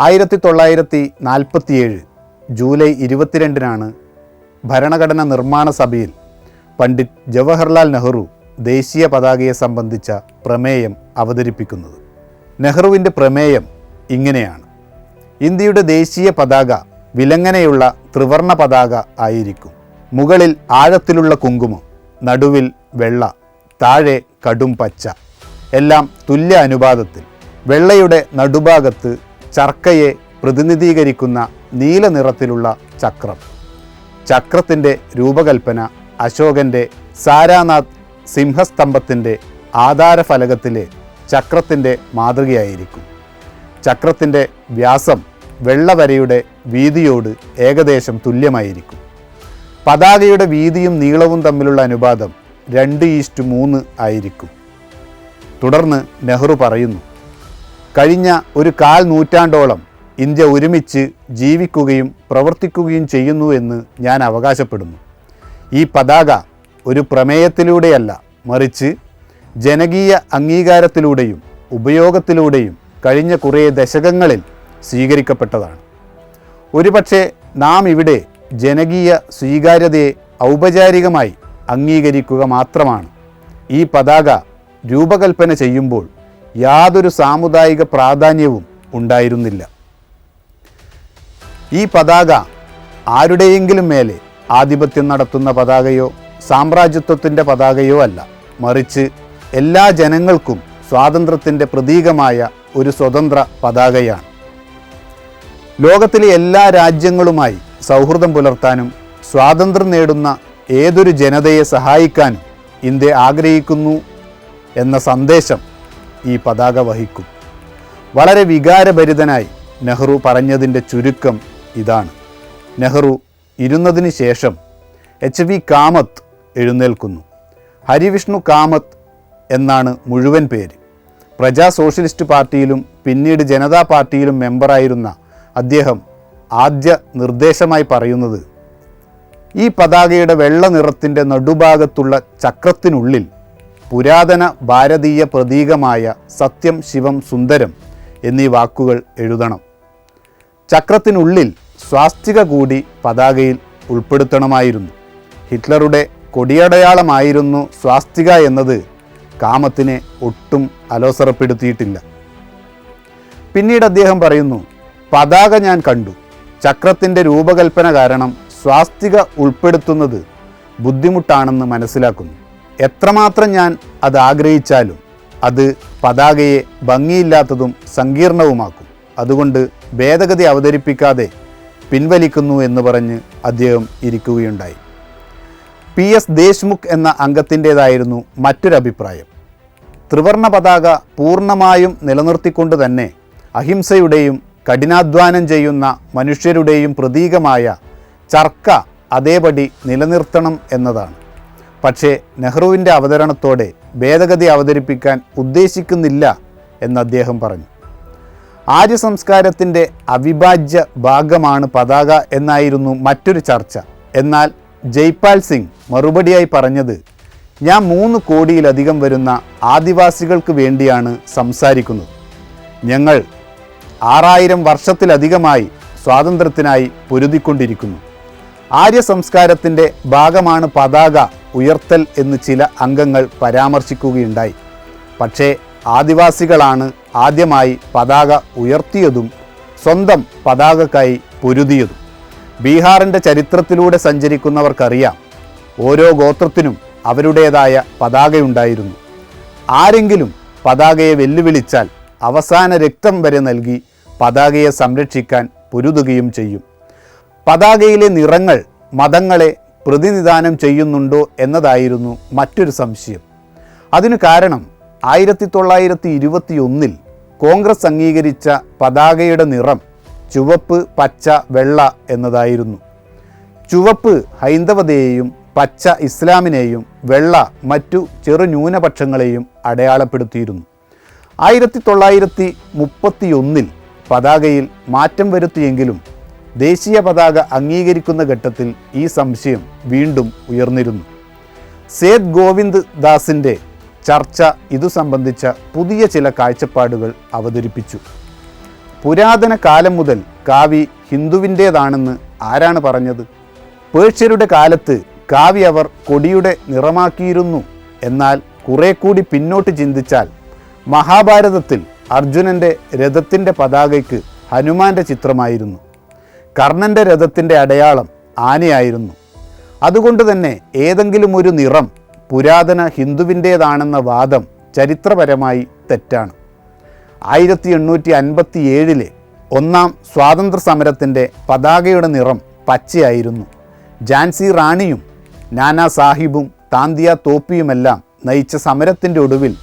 ആയിരത്തി തൊള്ളായിരത്തി നാൽപ്പത്തിയേഴ് ജൂലൈ ഇരുപത്തിരണ്ടിനാണ് ഭരണഘടന നിർമ്മാണ സഭയിൽ പണ്ഡിറ്റ് ജവഹർലാൽ നെഹ്റു ദേശീയ പതാകയെ സംബന്ധിച്ച പ്രമേയം അവതരിപ്പിക്കുന്നത്. നെഹ്റുവിന്റെ പ്രമേയം ഇങ്ങനെയാണ്. ഇന്ത്യയുടെ ദേശീയ പതാക വിലങ്ങനെയുള്ള ത്രിവർണ പതാക ആയിരിക്കും. മുകളിൽ ആഴത്തിലുള്ള കുങ്കുമം നടുവിൽ വെള്ള താഴെ കടും പച്ച. എല്ലാം തുല്യ അനുപാതത്തിൽ വെള്ളയുടെ നടുഭാഗത്ത് ചർക്കയെ പ്രതിനിധീകരിക്കുന്ന നീല നിറത്തിലുള്ള ചക്രം. ചക്രത്തിന്റെ രൂപകൽപ്പന അശോകന്റെ സാരാനാഥ് സിംഹസ്തംഭത്തിന്റെ ആധാരഫലകത്തിലെ ചക്രത്തിന്റെ മാതൃകയായിരിക്കും. ചക്രത്തിന്റെ വ്യാസം വെള്ളവരയുടെ വീതിയോട് ഏകദേശം തുല്യമായിരിക്കും. പതാകയുടെ വീതിയും നീളവും തമ്മിലുള്ള അനുപാതം രണ്ട് ഈസ്റ്റ് മൂന്ന് ആയിരിക്കും. തുടർന്ന് നെഹ്റു പറയുന്നു കഴിഞ്ഞ ഒരു കാൽ നൂറ്റാണ്ടോളം ഇന്ത്യ ഒരുമിച്ച് ജീവിക്കുകയും പ്രവർത്തിക്കുകയും ചെയ്യുന്നു എന്ന് ഞാൻ അവകാശപ്പെടുന്നു. ഈ പതാക ഒരു പ്രമേയത്തിലൂടെയല്ല മറിച്ച് ജനകീയ അംഗീകാരത്തിലൂടെയും ഉപയോഗത്തിലൂടെയും കഴിഞ്ഞ കുറേ ദശകങ്ങളിൽ സ്വീകരിക്കപ്പെട്ടതാണ്. ഒരുപക്ഷെ നാം ഇവിടെ ജനകീയ സ്വീകാര്യതയെ ഔപചാരികമായി അംഗീകരിക്കുക മാത്രമാണ്. ഈ പതാക രൂപകൽപ്പന ചെയ്യുമ്പോൾ യാതൊരു സാമുദായിക പ്രാധാന്യവും ഉണ്ടായിരുന്നില്ല. ഈ പതാക ആരുടെയെങ്കിലും മേലെ ആധിപത്യം നടത്തുന്ന പതാകയോ സാമ്രാജ്യത്വത്തിന്റെ പതാകയോ അല്ല. മറിച്ച് എല്ലാ ജനങ്ങൾക്കും സ്വാതന്ത്ര്യത്തിന്റെ പ്രതീകമായ ഒരു സ്വതന്ത്ര പതാകയാണ്. ലോകത്തിലെ എല്ലാ രാജ്യങ്ങളുമായി സൗഹൃദം പുലർത്താനും സ്വാതന്ത്ര്യം നേടുന്ന ഏതൊരു ജനതയെ സഹായിക്കാനും ഇന്ത്യ ആഗ്രഹിക്കുന്നു എന്ന സന്ദേശം ഈ പതാക വഹിക്കും. വളരെ വികാരഭരിതനായി നെഹ്റു പറഞ്ഞതിന്റെ ചുരുക്കം ഇതാണ്. നെഹ്റു ഇരുന്നതിന് ശേഷം എച്ച് വി കാമത്ത് എഴുന്നേൽക്കുന്നു. ഹരിവിഷ്ണു കാമത്ത് എന്നാണ് മുഴുവൻ പേര്. പ്രജാ സോഷ്യലിസ്റ്റ് പാർട്ടിയിലും പിന്നീട് ജനതാ പാർട്ടിയിലും മെമ്പറായിരുന്ന അദ്ദേഹം ആദ്യ നിർദ്ദേശമായി പറയുന്നത് ഈ പതാകയുടെ വെള്ള നിറത്തിന്റെ നടുഭാഗത്തുള്ള ചക്രത്തിനുള്ളിൽ പുരാതന ഭാരതീയ പ്രതീകമായ സത്യം ശിവം സുന്ദരം എന്നീ വാക്കുകൾ എഴുതണം. ചക്രത്തിനുള്ളിൽ സ്വാസ്തിക കൂടി പതാകയിൽ ഉൾപ്പെടുത്തണമായിരുന്നു. ഹിറ്റ്ലറുടെ കൊടിയടയാളമായിരുന്നു സ്വാസ്തിക എന്നത് കാമത്തിനെ ഒട്ടും അലോസരപ്പെടുത്തിയിട്ടില്ല. പിന്നീട് അദ്ദേഹം പറയുന്നു പതാക ഞാൻ കണ്ടു. ചക്രത്തിന്റെ രൂപകൽപ്പന കാരണം സ്വാസ്തിക ഉൾപ്പെടുത്തുന്നത് ബുദ്ധിമുട്ടാണെന്ന് മനസ്സിലാക്കുന്നു. എത്രമാത്രം ഞാൻ അത് ആഗ്രഹിച്ചാലും അത് പതാകയെ ഭംഗിയില്ലാത്തതും സങ്കീർണവുമാക്കും. അതുകൊണ്ട് ഭേദഗതി അവതരിപ്പിക്കാതെ പിൻവലിക്കുന്നു എന്ന് പറഞ്ഞ് അദ്ദേഹം ഇരിക്കുകയുണ്ടായി. പി എസ് ദേശ്മുഖ് എന്ന അംഗത്തിന്റേതായിരുന്നു മറ്റൊരഭിപ്രായം. ത്രിവർണ പതാക പൂർണമായും നിലനിർത്തിക്കൊണ്ട് തന്നെ അഹിംസയുടെയും കഠിനാധ്വാനം ചെയ്യുന്ന മനുഷ്യരുടെയും പ്രതീകമായ ചർക്ക അതേപടി നിലനിർത്തണം എന്നതാണ്. പക്ഷേ നെഹ്റുവിന്റെ അവതരണത്തോടെ ഭേദഗതി അവതരിപ്പിക്കാൻ ഉദ്ദേശിക്കുന്നില്ല എന്ന് അദ്ദേഹം പറഞ്ഞു. ആര്യ സംസ്കാരത്തിന്റെ അവിഭാജ്യ ഭാഗമാണ് പതാക എന്നായിരുന്നു മറ്റൊരു ചർച്ച. എന്നാൽ ജയ്പാൽ സിംഗ് മറുപടിയായി പറഞ്ഞത് ഞാൻ മൂന്ന് കോടിയിലധികം വരുന്ന ആദിവാസികൾക്ക് വേണ്ടിയാണ് സംസാരിക്കുന്നത്. ഞങ്ങൾ ആറായിരം വർഷത്തിലധികമായി സ്വാതന്ത്ര്യത്തിനായി പൊരുതിക്കൊണ്ടിരിക്കുന്നു. ആര്യ സംസ്കാരത്തിന്റെ ഭാഗമാണ് പതാക ഉയർത്തൽ എന്ന് ചില അംഗങ്ങൾ പരാമർശിക്കുകയുണ്ടായി. പക്ഷേ ആദിവാസികളാണ് ആദ്യമായി പതാക ഉയർത്തിയതും സ്വന്തം പതാകക്കായി പൊരുതിയതും. ബീഹാറിന്റെ ചരിത്രത്തിലൂടെ സഞ്ചരിക്കുന്നവർക്കറിയാം ഓരോ ഗോത്രത്തിനും അവരുടേതായ പതാകയുണ്ടായിരുന്നു. ആരെങ്കിലും പതാകയെ വെല്ലുവിളിച്ചാൽ അവസാന രക്തം വരെ നൽകി പതാകയെ സംരക്ഷിക്കാൻ പൊരുതുകയും ചെയ്യും. പതാകയിലെ നിറങ്ങൾ മതങ്ങളെ പ്രതിനിധാനം ചെയ്യുന്നുണ്ടോ എന്നതായിരുന്നു മറ്റൊരു സംശയം. അതിനു കാരണം ആയിരത്തി തൊള്ളായിരത്തി ഇരുപത്തി ഒന്നിൽ കോൺഗ്രസ് അംഗീകരിച്ച പതാകയുടെ നിറം ചുവപ്പ് പച്ച വെള്ള എന്നതായിരുന്നു. ചുവപ്പ് ഹൈന്ദവതയെയും പച്ച ഇസ്ലാമിനെയും വെള്ള മറ്റു ചെറു ന്യൂനപക്ഷങ്ങളെയും അടയാളപ്പെടുത്തിയിരുന്നു. ആയിരത്തി തൊള്ളായിരത്തി മുപ്പത്തിയൊന്നിൽ പതാകയിൽ മാറ്റം വരുത്തിയെങ്കിലും ദേശീയ പതാക അംഗീകരിക്കുന്ന ഘട്ടത്തിൽ ഈ സംശയം വീണ്ടും ഉയർന്നിരുന്നു. സേത് ഗോവിന്ദ് ദാസിന്റെ ചർച്ച ഇതു സംബന്ധിച്ച പുതിയ ചില കാഴ്ചപ്പാടുകൾ അവതരിപ്പിച്ചു. പുരാതന കാലം മുതൽ കാവി ഹിന്ദുവിന്റേതാണെന്ന് ആരാണ് പറഞ്ഞത്? പേർഷ്യരുടെ കാലത്ത് കാവി അവർ കൊടിയുടെ നിറമാക്കിയിരുന്നു എന്നാൽ കുറെ കൂടി പിന്നോട്ട് ചിന്തിച്ചാൽ മഹാഭാരതത്തിൽ അർജുനന്റെ രഥത്തിന്റെ പതാകയ്ക്ക് ഹനുമാന്റെ ചിത്രമായിരുന്നു. കർണന്റെ രഥത്തിന്റെ അടയാളം ആനയായിരുന്നു. അതുകൊണ്ട് തന്നെ ഏതെങ്കിലും ഒരു നിറം പുരാതന ഹിന്ദുവിന്റേതാണെന്ന വാദം ചരിത്രപരമായി തെറ്റാണ്. ആയിരത്തി എണ്ണൂറ്റി അൻപത്തി ഏഴിലെ ഒന്നാം സ്വാതന്ത്ര്യ സമരത്തിന്റെ പതാകയുടെ നിറം പച്ചയായിരുന്നു. ജാൻസി റാണിയും നാനാ സാഹിബും താന്തിയ തോപ്പിയുമെല്ലാം നയിച്ച സമരത്തിന്റെ ഒടുവിൽ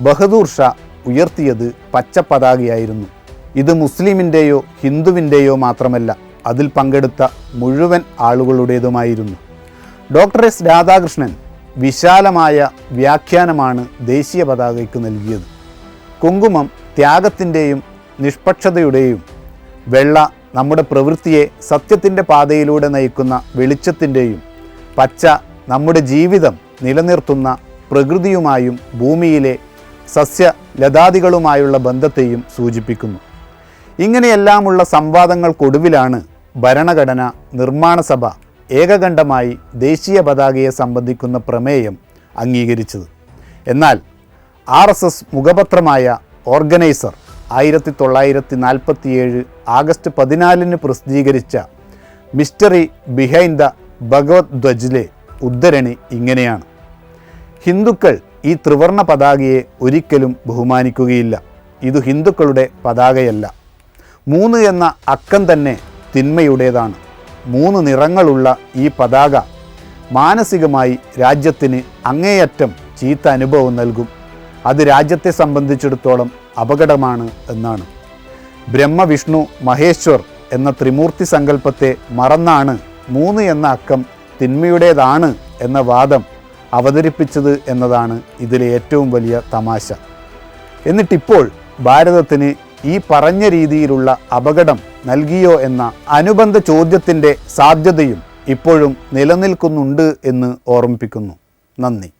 ബഹദൂർ ഷാ ഉയർത്തിയത് പച്ച പതാകയായിരുന്നു ഇത് മുസ്ലിമിന്റെയോ ഹിന്ദുവിന്റെയോ മാത്രമല്ല അതിൽ പങ്കെടുത്ത മുഴുവൻ ആളുകളുടേതുമായിരുന്നു. ഡോക്ടർ എസ് രാധാകൃഷ്ണൻ വിശാലമായ വ്യാഖ്യാനമാണ് ദേശീയ പതാകയ്ക്ക് നൽകിയത്. കുങ്കുമം ത്യാഗത്തിന്റെയും നിഷ്പക്ഷതയുടെയും വെള്ള നമ്മുടെ പ്രവൃത്തിയെ സത്യത്തിന്റെ പാതയിലൂടെ നയിക്കുന്ന വെളിച്ചത്തിന്റെയും പച്ച നമ്മുടെ ജീവിതം നിലനിർത്തുന്ന പ്രകൃതിയുമായും ഭൂമിയിലെ സസ്യ ലതാദികളുമായുള്ള ബന്ധത്തെയും സൂചിപ്പിക്കുന്നു. ഇങ്ങനെയെല്ലാമുള്ള സംവാദങ്ങൾക്കൊടുവിലാണ് ഭരണഘടന നിർമ്മാണ സഭ ഏകകണ്ഠമായി ദേശീയ പതാകയെ സംബന്ധിക്കുന്ന പ്രമേയം അംഗീകരിച്ചത്. എന്നാൽ ആർ എസ് എസ് മുഖപത്രമായ ഓർഗനൈസർ ആയിരത്തി തൊള്ളായിരത്തി നാൽപ്പത്തിയേഴ് ആഗസ്റ്റ് പതിനാലിന് പ്രസിദ്ധീകരിച്ച മിസ്റ്ററി ബിഹൈൻഡ് ദ ഭഗവത് ധ്വജിലെ ഉദ്ധരണി ഇങ്ങനെയാണ്. ഹിന്ദുക്കൾ ഈ ത്രിവർണ പതാകയെ ഒരിക്കലും ബഹുമാനിക്കുകയില്ല. ഇത് ഹിന്ദുക്കളുടെ പതാകയല്ല. മൂന്ന് എന്ന അക്കം തന്നെ തിന്മയുടേതാണ്. മൂന്ന് നിറങ്ങളുള്ള ഈ പതാക മാനസികമായി രാജ്യത്തിന് അങ്ങേയറ്റം ചീത്ത അനുഭവം നൽകും. അത് രാജ്യത്തെ സംബന്ധിച്ചിടത്തോളം അപകടമാണ് എന്നാണ്. ബ്രഹ്മവിഷ്ണു മഹേശ്വർ എന്ന ത്രിമൂർത്തി സങ്കല്പത്തെ മറന്നാണ് മൂന്ന് എന്ന അക്കം തിന്മയുടേതാണ് എന്ന വാദം അവതരിപ്പിച്ചത് എന്നതാണ് ഇതിലെ ഏറ്റവും വലിയ തമാശ. എന്നിട്ടിപ്പോൾ ഭാരതത്തിന് ഈ പറഞ്ഞ രീതിയിലുള്ള അപകടം നൽകിയോ എന്ന അനുബന്ധ ചോദ്യത്തിന്റെ സാധ്യതയും ഇപ്പോഴും നിലനിൽക്കുന്നുണ്ട് എന്ന് ഓർമ്മിപ്പിക്കുന്നു. നന്ദി.